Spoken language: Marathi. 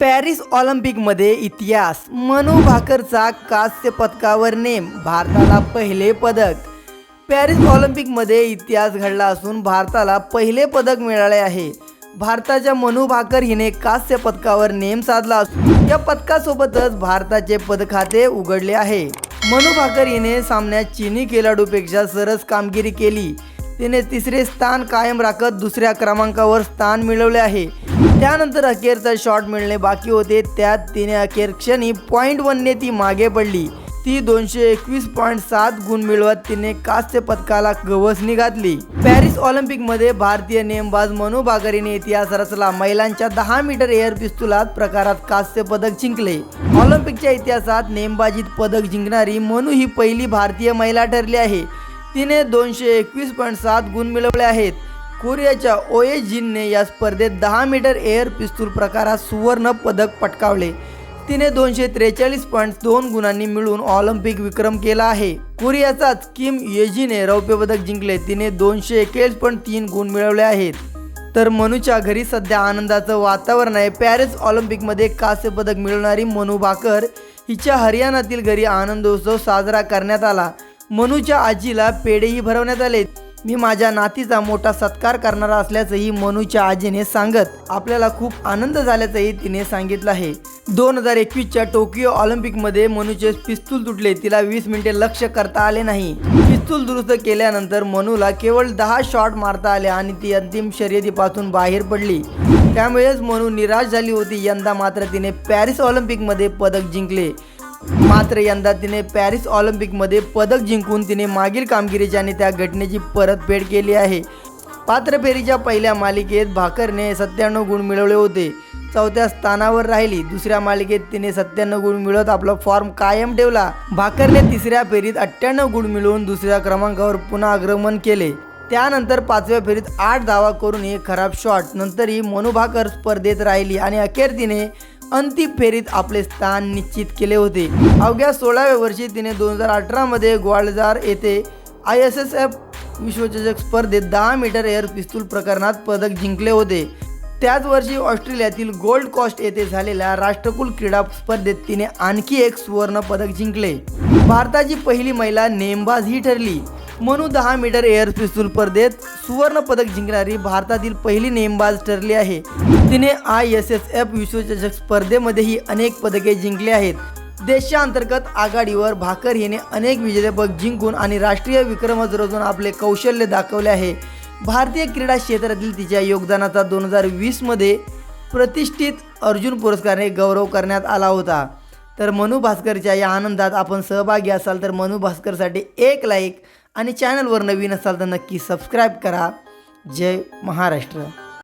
पॅरिस ऑलिम्पिकमध्ये इतिहास. मनू भाकरचा कांस्य पदकावर नेम भारताला पहिले पदक. पॅरिस ऑलिम्पिकमध्ये इतिहास घडला असून भारताला पहिले पदक मिळाले आहे. भारताच्या मनू भाकर हिने कांस्य पदकावर नेम साधला असून या पदकासोबतच भारताचे पदखाते उघडले आहे. मनू भाकर हिने सामन्यात चिनी खेळाडूपेक्षा सरस कामगिरी केली. तिने तिसरे स्थान कायम राखत दुसऱ्या क्रमांकावर स्थान मिळवले आहे. त्यानंतर अखेरचा शॉट मिळणे बाकी होते. त्यात तिने अखेर क्षणी पॉईंट वनने ती मागे पडली. ती दोनशे एकवीस पॉईंट सात गुण मिळवत तिने कांस्य पदकाला गवसणी घातली. पॅरिस ऑलिम्पिकमध्ये भारतीय नेमबाज मनु बागरीने इतिहास रचला. महिलांच्या दहा मीटर एअर पिस्तुलात प्रकारात कांस्य पदक जिंकले. ऑलिम्पिकच्या इतिहासात नेमबाजीत पदक जिंकणारी मनू ही पहिली भारतीय महिला ठरली आहे. तिने दोनशे एकवीस पॉईंट सात गुण मिळवले आहेत. कोरियाच्या ओए जिनने या स्पर्धेत दहा मीटर एअर पिस्तूल प्रकारात सुवर्ण पदक पटकावले. तिने दोनशे त्रेचाळीस पॉईंट दोन गुणांनी मिळून ऑलिम्पिक विक्रम केला आहे. कोरियाचाच किम येजीने रौप्य पदक जिंकले. तिने दोनशे एक्केचाळीस पॉईंट तीन गुण मिळवले आहेत. तर मनूच्या घरी सध्या आनंदाचं वातावरण आहे. पॅरिस ऑलिम्पिकमध्ये कांस्य पदक मिळवणारी मनू भाकर हिच्या हरियाणातील घरी आनंदोत्सव साजरा करण्यात आला. मनूच्या आजीला पेढेही भरवण्यात आले. मी माझ्या नातीचा मोठा सत्कार करणार असल्याचंही मनूच्या आजीने सांगत आपल्याला खूप आनंद झाल्याचंही तिने सांगितलं आहे. दोन हजार एकवीसच्या टोकियो ऑलिम्पिकमध्ये मनूचे पिस्तूल तुटले तिला वीस मिनिटे लक्ष करता आले नाही. पिस्तूल दुरुस्त केल्यानंतर मनूला केवळ दहा शॉट मारता आले आणि ती अंतिम शर्यतीपासून बाहेर पडली. त्यामुळेच मनू निराश झाली होती यंदा मात्र तिने पॅरिस ऑलिम्पिकमध्ये पदक जिंकले. मात्र यंदा तिने पॅरिस ऑलिम्पिकमध्ये पदक जिंकून तिने मागील कामगिरीची आणि त्या घटनेची परतफेड केली आहे. पात्र फेरीच्या पहिल्या मालिकेत भाकरने सत्त्याण्णव गुण मिळवले होते. चौथ्या स्थानावर राहिली. दुसऱ्या मालिकेत तिने सत्त्याण्णव गुण मिळवत आपला फॉर्म कायम ठेवला. भाकरने तिसऱ्या फेरीत अठ्ठ्याण्णव गुण मिळवून दुसऱ्या क्रमांकावर पुन्हा आक्रमण केले. त्यानंतर पाचव्या फेरीत आठ धावा करून एक खराब शॉट. नंतरही मनू भाकर स्पर्धेत राहिली आणि अखेर तिने अंतिम फेरीत आपले स्थान निश्चित केले होते. अवघ्या सोळाव्या वर्षी तिने दोन हजार अठरामध्ये ग्वाल्जार येथे आय एस एस एफ विश्वचषक स्पर्धेत दहा मीटर एअर पिस्तूल प्रकरणात पदक जिंकले होते. त्याच वर्षी ऑस्ट्रेलियातील गोल्ड कॉस्ट येथे झालेल्या राष्ट्रकुल क्रीडा स्पर्धेत तिने आणखी एक सुवर्ण पदक जिंकले. भारताची पहिली महिला नेमबाज ही ठरली. मनू दहा मीटर एअर पिस्तूल स्पर्धेत सुवर्ण पदक जिंकणारी भारतातील पहिली नेमबाज ठरली आहे. तिने आय एस एस एफ विश्वचषक स्पर्धेमध्येही अनेक पदके जिंकली आहेत. देशांतर्गत आघाडीवर भाकर हिने अनेक विजेतेपद जिंकून आणि राष्ट्रीय विक्रमच रचून आपले कौशल्य दाखवले आहे. भारतीय क्रीडा क्षेत्रातील तिच्या योगदानाचा दोन हजार वीसमध्ये प्रतिष्ठित अर्जुन पुरस्काराने गौरव करण्यात आला होता. तर मनू भास्करच्या या आनंदात आपण सहभागी असाल तर मनू भास्करसाठी एक लाईक आणि चॅनलवर नवीन असाल तर नक्की सबस्क्राईब करा. जय महाराष्ट्र.